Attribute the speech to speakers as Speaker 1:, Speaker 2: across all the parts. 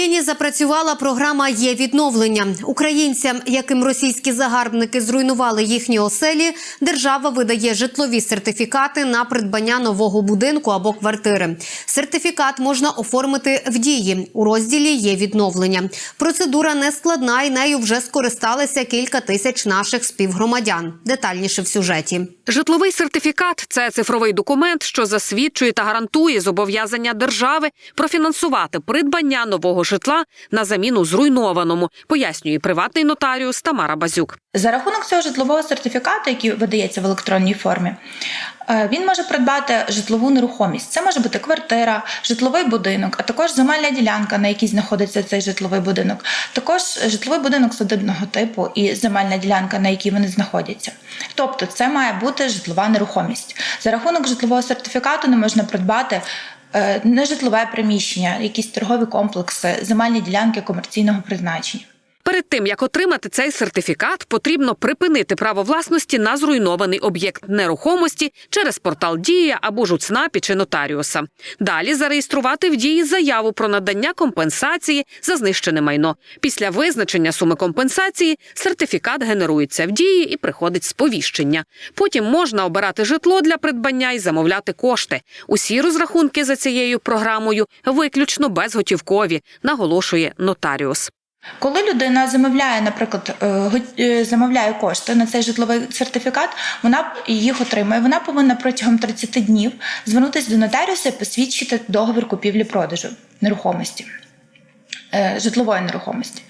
Speaker 1: Україні запрацювала програма є відновлення. Українцям, яким російські загарбники зруйнували їхні оселі, держава видає житлові сертифікати на придбання нового будинку або квартири. Сертифікат можна оформити в дії у розділі є відновлення. Процедура не складна і нею вже скористалися кілька тисяч наших співгромадян. Детальніше в сюжеті.
Speaker 2: Житловий сертифікат це цифровий документ, що засвідчує та гарантує зобов'язання держави профінансувати придбання нового житла на заміну зруйнованому, пояснює приватний нотаріус Тамара Базюк.
Speaker 3: За рахунок цього житлового сертифікату, який видається в електронній формі, е, він може придбати житлову нерухомість. Це може бути квартира, житловий будинок, а також земельна ділянка, на якій знаходиться цей житловий будинок, також житловий будинок садибного типу і земельна ділянка, на якій вони знаходяться. Тобто, це має бути житлова нерухомість. За рахунок житлового сертифікату не можна придбати. Е, Нежитлове приміщення, якісь торгові комплекси, земельні ділянки комерційного призначення.
Speaker 2: Перед тим як отримати цей сертифікат, потрібно припинити право власності на зруйнований об'єкт нерухомості через портал Дія або ж у ЦНАПі чи нотаріуса. Далі зареєструвати в дії заяву про надання компенсації за знищене майно. Після визначення суми компенсації сертифікат генерується в дії і приходить сповіщення. Потім можна обирати житло для придбання і замовляти кошти. Усі розрахунки за цією програмою виключно безготівкові, наголошує нотаріус.
Speaker 3: Коли людина замовляє, наприклад, е, е, замовляє кошти на цей житловий сертифікат, вона їх отримує. Вона повинна протягом 30 днів звернутися до нотаріуса і посвідчити договір купівлі-продажу нерухомості, е, житлової нерухомості.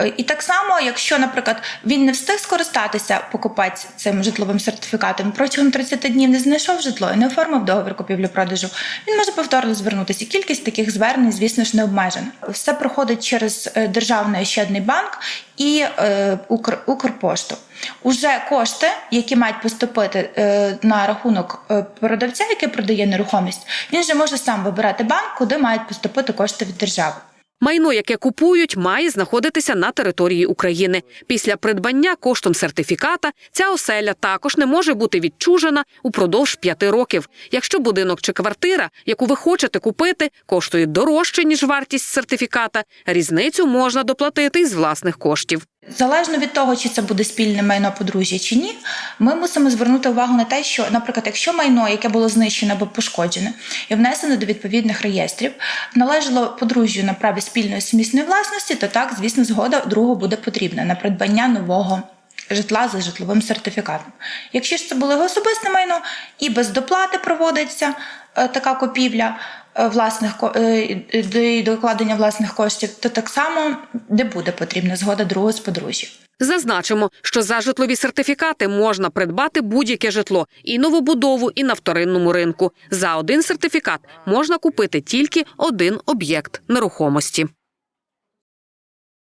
Speaker 3: Е, І так само, якщо, наприклад, він не встиг скористатися покупець цим житловим сертифікатом протягом 30 днів не знайшов житло і не оформив договір купівлі-продажу, він може повторно звернутися. Кількість таких звернень, звісно ж, не обмежена. Все проходить через е, Державний ощадний банк і е, Укр, Укрпошту. Уже кошти, які мають поступити е, на рахунок е, продавця, який продає нерухомість, він же може сам вибирати банк, куди мають поступити кошти від держави.
Speaker 2: Майно, яке купують, має знаходитися на території України. Після придбання коштом сертифіката ця оселя також не може бути відчужена упродовж п'яти років. Якщо будинок чи квартира, яку ви хочете купити, коштує дорожче ніж вартість сертифіката, різницю можна доплатити із власних коштів.
Speaker 3: Залежно від того, чи це буде спільне майно подружжя чи ні, ми мусимо звернути увагу на те, що, наприклад, якщо майно, яке було знищене або пошкоджене і внесено до відповідних реєстрів, належало подружжю на праві спільної сумісної власності, то так, звісно, згода другого буде потрібна на придбання нового. Житла за житловим сертифікатом. Якщо ж це було його особисте майно і без доплати проводиться е, така купівля е, власних е, і докладення власних коштів, то так само не буде потрібна згода другого з подружжя.
Speaker 2: Зазначимо, що за житлові сертифікати можна придбати будь-яке житло і новобудову, і на вторинному ринку. За один сертифікат можна купити тільки один об'єкт нерухомості.